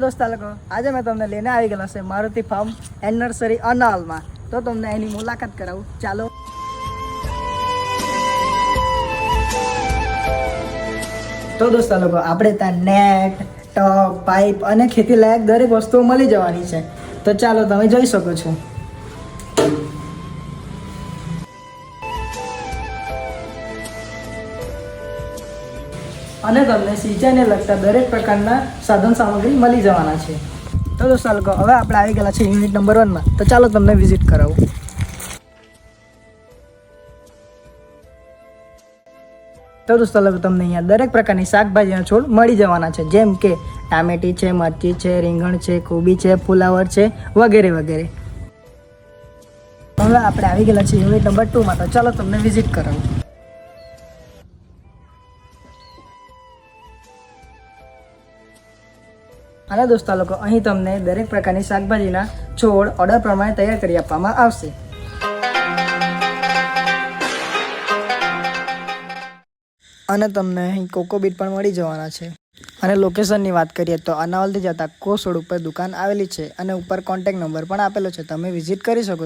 દોસ્તા લોકો. આજે મેં તમને લઈને આવી ગયેલો છે મારુતિ ફાર્મ એન્ડ નર્સરી અનાલમાં. તો તમને એની મુલાકાત કરાવું. ચાલો. તો દોસ્તા લોકો, આપણે ત્યાં નેટ ટપ પાઇપ અને ખેતી લાયક દરેક વસ્તુઓ મળી જવાની છે. તો ચાલો, તમે જોઈ શકો છો. અને તમને સિંચાઈને લગતા દરેક પ્રકારના સાધન સામગ્રી મળી જવાના છે. તો દોસ્તો લોકો હવે આપણે આવી ગયેલા છે યુનિટ નંબર વનમાં તો ચાલો તમને વિઝિટ કરાવું. તો દોસ્તો લોકો તમને અહીંયા દરેક પ્રકારની શાકભાજીના છોડ મળી જવાના છે. જેમ કે ટામેટી છે, મરચી છે, રીંગણ છે, કોબી છે, ફુલાવર છે, વગેરે વગેરે. હવે આપણે આવી ગયેલા છે યુનિટ નંબર ટુમાં તો ચાલો તમને વિઝિટ કરાવું. અને દોસ્તો લોકો અહીં તમને દરેક પ્રકારની શાકભાજીના છોડ ઓર્ડર પ્રમાણે તૈયાર કરી આપવામાં આવશે. અને તમને અહીં કોકોબીટ પણ મળી જવાના છે. અને લોકેશનની વાત કરીએ તો અનાવલથી જતા કોસોડ ઉપર દુકાન આવેલી છે અને ઉપર કોન્ટેક નંબર પણ આપેલો છે. તમે વિઝિટ કરી શકો છો.